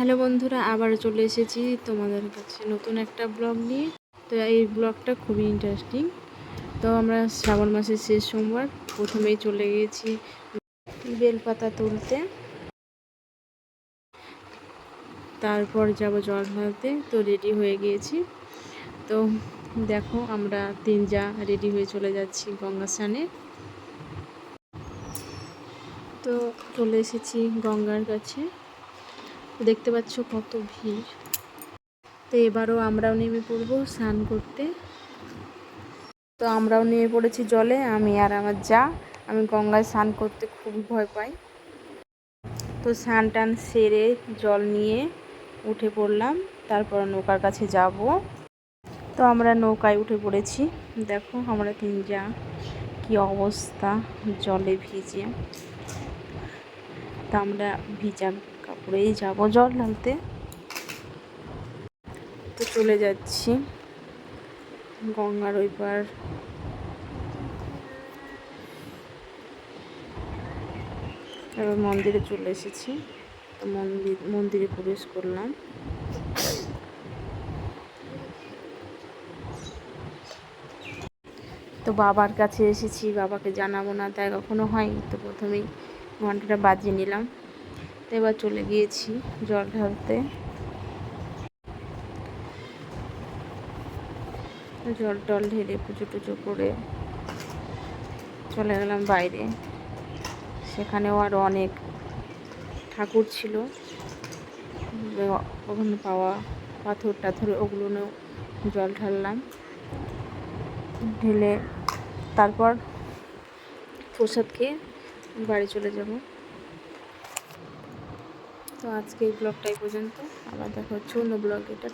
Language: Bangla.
হ্যালো বন্ধুরা আবার চলে এসেছি তোমাদের কাছে নতুন একটা ব্লগ নিয়ে। তো এই ব্লগটা খুবই ইন্টারেস্টিং তো আমরা শ্রাবণ মাসের শেষ সোমবার, প্রথমেই চলে গিয়েছি বেলপাতা তুলতে। তারপর যাব জল ঢালতে, তো রেডি হয়ে গিয়েছি। তো দেখো, আমরা তিন যা রেডি হয়ে চলে যাচ্ছি গঙ্গা স্নানে। তো চলে এসেছি গঙ্গার কাছে। দেখতে পাচ্ছ কত ভিড়। তো এবারও আমরাও নেমে পড়ব স্নান করতে। তো আমরাও নেমে পড়েছি জলে, আমি আর আমার যা। আমি গঙ্গায় স্নান করতে খুবই ভয় পাই। তো স্নান টান সেরে জল নিয়ে উঠে পড়লাম, তারপর নৌকার কাছে যাব। তো আমরা নৌকায় উঠে পড়েছি। দেখো আমরা তিন যা কি অবস্থা, জলে ভিজে। তা আমরা ভিজা। কাপড়েই যাব জল ঢালতে। তো চলে যাচ্ছি গঙ্গার ওই পার। এবার মন্দিরে চলে এসেছি। তো মন্দির, মন্দিরে প্রবেশ করলাম। তো বাবার কাছে এসেছি, বাবাকে জানাব না, তাই কখনো হয়নি। তো প্রথমেই ঘন্টাটা বাজিয়ে নিলাম। তো এবার চলে গিয়েছি জল ঢালতে। জল টল ঢেলে পুজো টুজো করে চলে গেলাম বাইরে। সেখানেও আরও অনেক ঠাকুর ছিল। ওখানে পাওয়া, পাথর টাথর, ওগুলো জল ঢাললাম। ঢেলে তারপর প্রসাদ খেয়ে বাড়ি চলে যাব। তো আজকে এই ব্লগটাই পর্যন্ত। আবার দেখা হচ্ছে অন্য ব্লগ। এটা